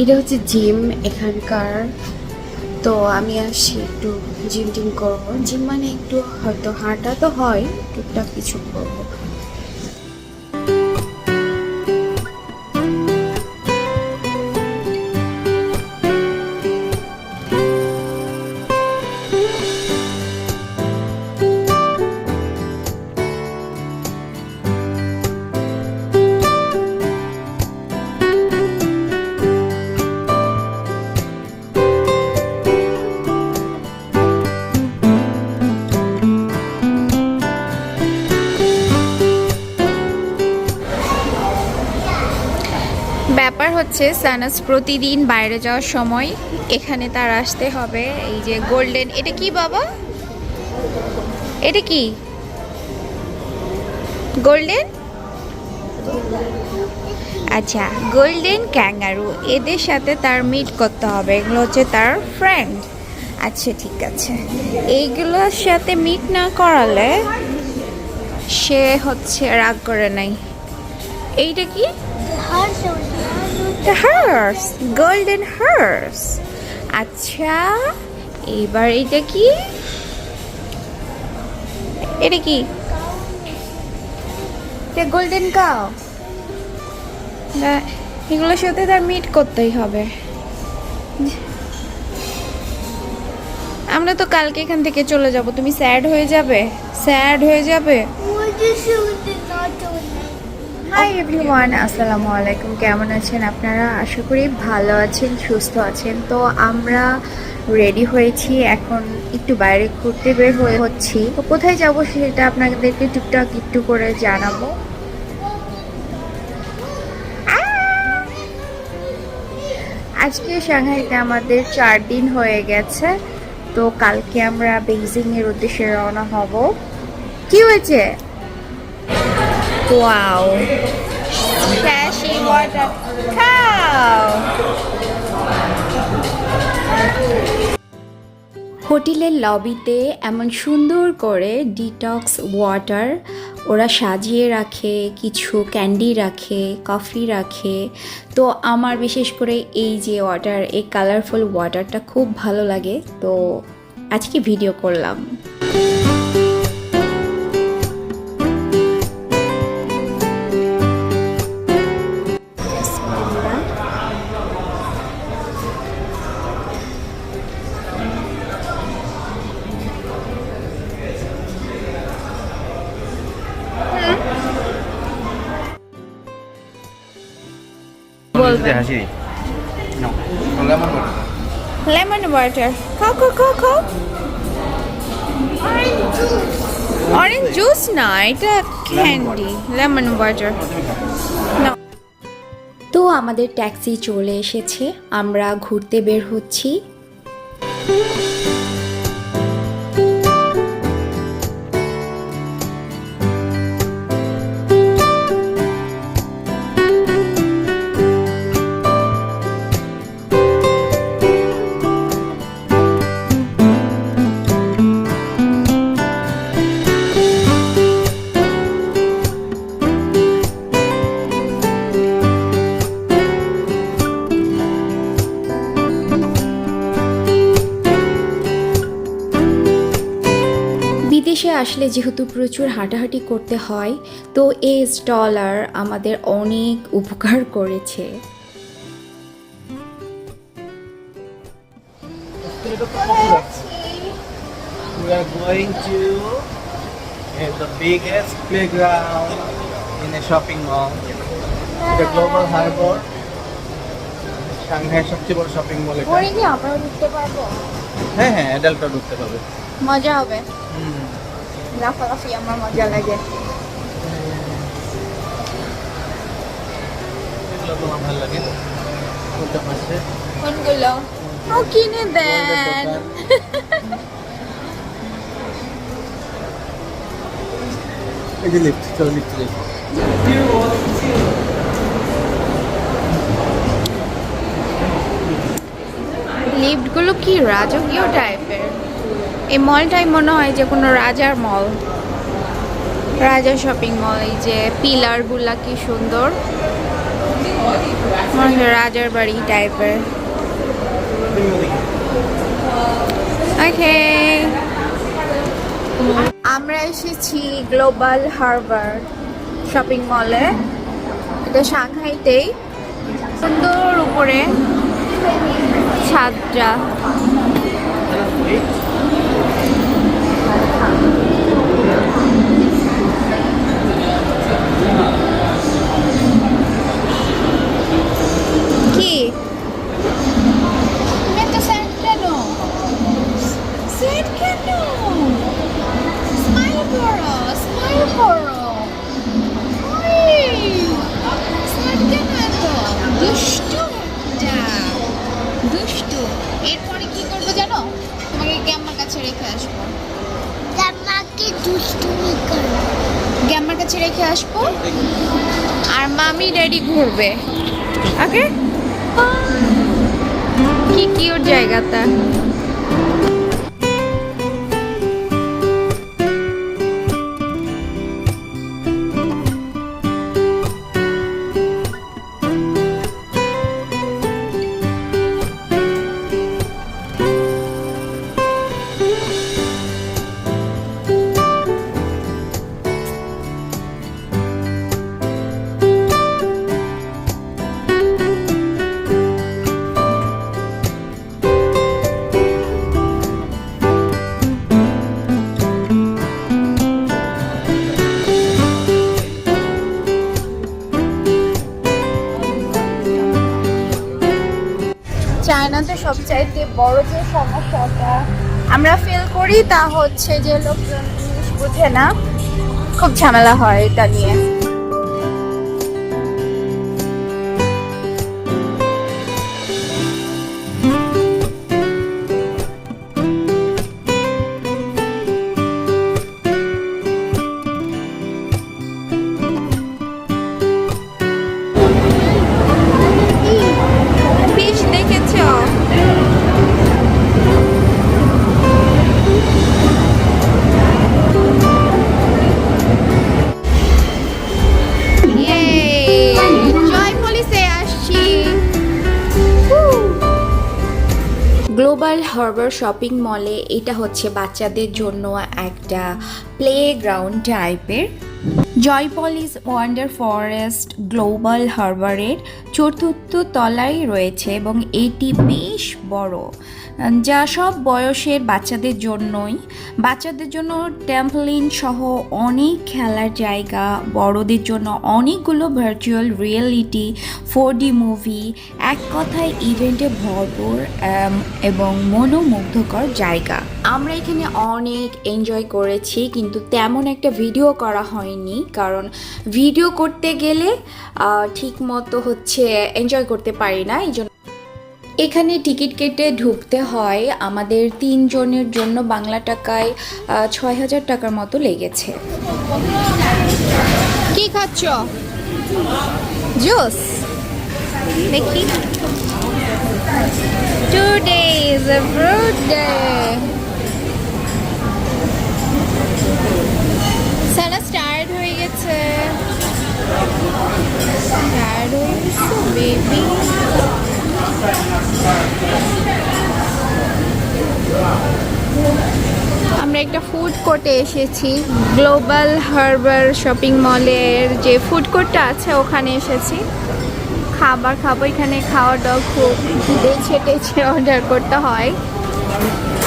এটা হচ্ছে জিম এখানকার। তো আমি আসি একটু জিম টিম করব। জিম মানে একটু হয়তো হাঁটা তো হয়, টুকটাক কিছু করব। হচ্ছে সানাস প্রতিদিন বাইরে যাওয়ার সময় এখানে তার আসতে হবে। এই যে গোল্ডেন, এটা কি বাবা? এটা কি? গোল্ডেন? আচ্ছা গোল্ডেন ক্যাঙ্গারু, এদের সাথে তার মিট করতে হবে। এগুলো হচ্ছে তার ফ্রেন্ড আচ্ছা ঠিক আছে। এইগুলোর সাথে মিট না করালে সে হচ্ছে রাগ করে নাই। এইটা কি? হার্স গোল্ডেন হার্স আচ্ছা এবার এটা কি? এটা কি? গোল্ডেন কাউ এগুলোর সাথে তার মিট করতেই হবে। আমরা তো কালকে এখান থেকে চলে যাব। তুমি স্যাড হয়ে যাবে? স্যাড হয়ে যাবে? হাই এভরিওয়ান আসসালামু আলাইকুম কেমন আছেন আপনারা আশা করি ভালো আছেন সুস্থ আছেন তো আমরা রেডি হয়েছি এখন একটু বাইরে ঘুরতে বের হয়ে হচ্ছি তো কোথায় যাব সেটা আপনাদেরকে টুকটাক একটু করে জানাব আজকে সাংহাইতে আমাদের চার দিন হয়ে গেছে। তো কালকে আমরা বেইজিং এর উদ্দেশ্যে রওনা হব। কি হয়েছে? Wow Cashy water cow. হোটেলের লবিতে এমন সুন্দর করে ডিটক্স ওয়াটার ওরা সাজিয়ে রাখে কিছু ক্যান্ডি রাখে কফি রাখে। তো আমার বিশেষ করে এই যে ওয়াটার এই কালারফুল ওয়াটারটা খুব ভালো লাগে। তো আজকে ভিডিও করলাম। বলবেন হাসি লেমন লেমন ওয়াটার খাও খাও খাও খাও। অরেঞ্জ জুস না এটা ক্যান্ডি লেমন ওয়াটার তো আমাদের ট্যাক্সি চলে এসেছে আমরা ঘুরতে বের হচ্ছি। আসলে যেহেতু প্রচুর হাঁটাহাঁটি করতে হয় তো এই স্টলার আমাদের অনেক উপকার করেছে We are going to the biggest playground in a shopping mall. The Global Harbor. Shanghai সবচেয়ে বড় শপিং মল এটা কি আমরা ঢুকতে পারব হ্যাঁ হ্যাঁ অ্যাডাল্টরা ঢুকতে পারবে মজা হবে হুম। লাফালাফি আমার মজা লাগে এগুলো তোমার ভালো লাগে কোনটা পাশে কোনগুলো ও কিনে দেন এই যে লিফট চলো লিফট লিফট লিফটগুলো কি রাজকীয় টাইপের এই মলটাই মনে হয় যে কোনো রাজার মল। রাজা শপিং মল এই যে পিলারগুলা কি সুন্দর। রাজার বাড়ি টাইপের আমরা এসেছি গ্লোবাল হারবার শপিং মলে এটা সাংহাইতেই। সুন্দর উপরে ছাদটা দুষ্টু এরপরে কি করব জানো তোমাকে গ্যাম্মার কাছে রেখে আসব আমাকে দুষ্টুমি করে গ্যাম্মার কাছে রেখে আসব আর মামি ড্যাডি ঘুরবে ওকে কি জায়গাটা সবচাইতে বড় যে সমস্যাটা আমরা ফিল করি তা হচ্ছে যে লোকজন জিনিস বুঝে না। খুব ঝামেলা হয় এটা নিয়ে। গ্লোবাল হারবার শপিং মলে এটা হচ্ছে বাচ্চাদের জন্য একটা প্লে গ্রাউন্ড টাইপের জয়পলিস ওয়ান্ডার ফরেস্ট গ্লোবাল হারবারের চতুর্থ তলায় রয়েছে এবং এটি বেশ বড়। যা সব বয়সের বাচ্চাদের জন্যই। বাচ্চাদের জন্য ট্যাম্পলিন সহ অনেক খেলার জায়গা, বড়দের জন্য অনেকগুলো virtual reality four D movie এক কথায় ইভেন্টে ভরপুর এবং মনোমুগ্ধকর জায়গা। আমরা এখানে অনেক এনজয় করেছি, কিন্তু তেমন একটা ভিডিও করা হয়নি, কারণ ভিডিও করতে গেলে ঠিক মতো হচ্ছে এনজয় করতে পারি না, এই জন্য এখানে টিকিট কেটে ঢুকতে হয়। আমাদের তিনজনের জন্য বাংলা টাকায় ছয় হাজার টাকার মতো লেগেছে। কি খাচ্ছ? জুস? দেখি। এ ফ্রুট ডে সারা স্টার্ট হয়ে গেছে। হয়ে গেছে বেবি আমরা একটা ফুড কোর্টে এসেছি গ্লোবাল হারবার শপিং মলের যে ফুড কোর্টটা আছে, ওখানে এসেছি। খাবার খাব এখানে, খাওয়া দাওয়া খুব বেছে টেছে অর্ডার করতে হয়।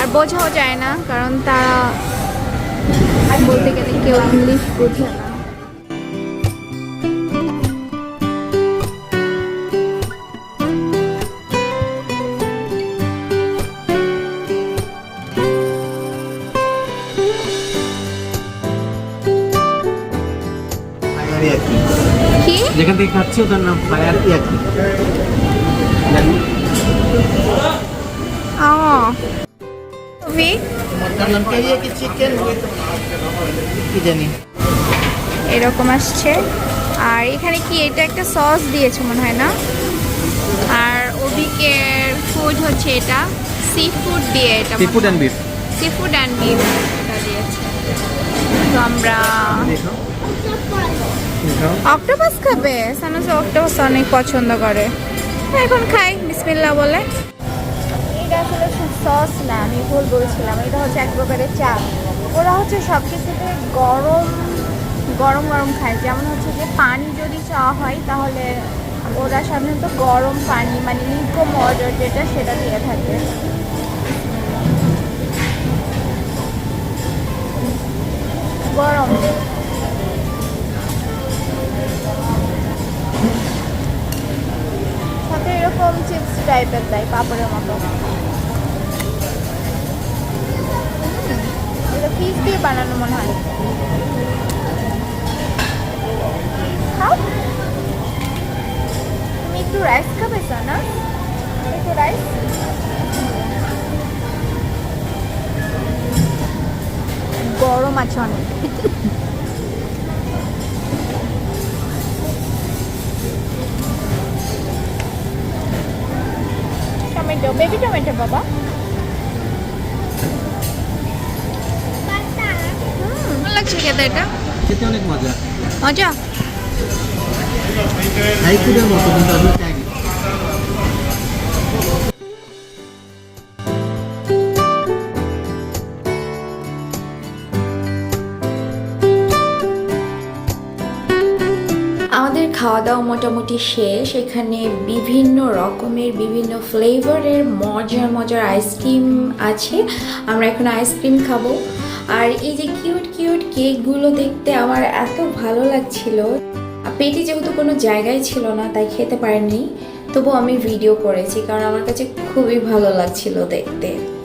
আর বোঝাও যায় না, কারণ তারা বলতে গেলে কেউ ইংলিশ বোঝে না। যেখান থেকে খাচ্ছি ওটার নাম ফায়ার ইয়াকি। এরকম আসছে। আর এখানে কি এটা একটা সস দিয়েছে মনে হয় না? আর ওবিকের ফুড হচ্ছে এটা সি ফুড দিয়ে এটা seafood and beef seafood and beef এটা দিয়েছে। তো আমরা অক্টোপাস খাবে। সানাস অক্টোপাস অনেক পছন্দ করে। এখন খাই বিসমিল্লাহ বলে। এটা আসলে সস না আমি ভুল বলছিলাম। এটা হচ্ছে এক প্রকারের চা। ওরা হচ্ছে সব কিছুতে গরম গরম গরম খায়। যেমন হচ্ছে যে পানি যদি চা হয় তাহলে ওরা সাধারণত গরম পানি মানে নিকো মর্ডার যেটা সেটা দিয়ে থাকে। গরম। এরকম চিপস টাইপের দেয়, পাপড়ের মতো। এটা পিস দিয়ে বানানো মনে হয়। খাও। তুমি একটু রাইস খাবে না একটু রাইস গরম আছে অনেক। টমেটো বেবি টমেটো বাবা ভালো লাগছে খেতে এটা খেতে অনেক মজা মজা খাওয়া দাওয়া মোটামুটি শেষ। এখানে বিভিন্ন রকমের, বিভিন্ন ফ্লেভারের মজার মজার আইসক্রিম আছে। আমরা এখন আইসক্রিম খাব। আর এই যে কিউট কিউট কেকগুলো দেখতে আমার এত ভালো লাগছিল। পেটে যেহেতু কোনো জায়গায় ছিল না, তাই খেতে পারিনি। তবু আমি ভিডিও করেছি, কারণ আমার কাছে খুবই ভালো লাগছিল দেখতে।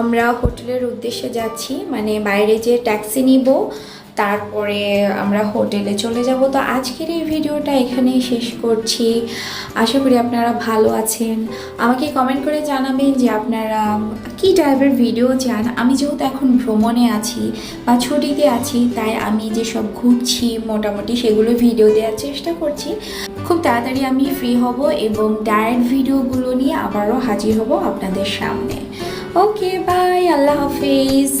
আমরা হোটেলের উদ্দেশ্যে যাচ্ছি মানে বাইরে যে ট্যাক্সি নিব, তারপরে আমরা হোটেলে চলে যাব। তো আজকের এই ভিডিওটা এখানেই শেষ করছি। আশা করি আপনারা ভালো আছেন। আমাকে কমেন্ট করে জানাবেন যে আপনারা কী টাইপের ভিডিও চান। আমি যেহেতু এখন ভ্রমণে আছি বা ছুটিতে আছি, তাই আমি যেসব ঘুরছি, মোটামুটি সেগুলো ভিডিও দেওয়ার চেষ্টা করছি। খুব তাড়াতাড়ি আমি ফ্রি হব এবং ডায়েট ভিডিওগুলো নিয়ে আবারও হাজির হব আপনাদের সামনে। ওকে বাই আল্লাহ হাফিজ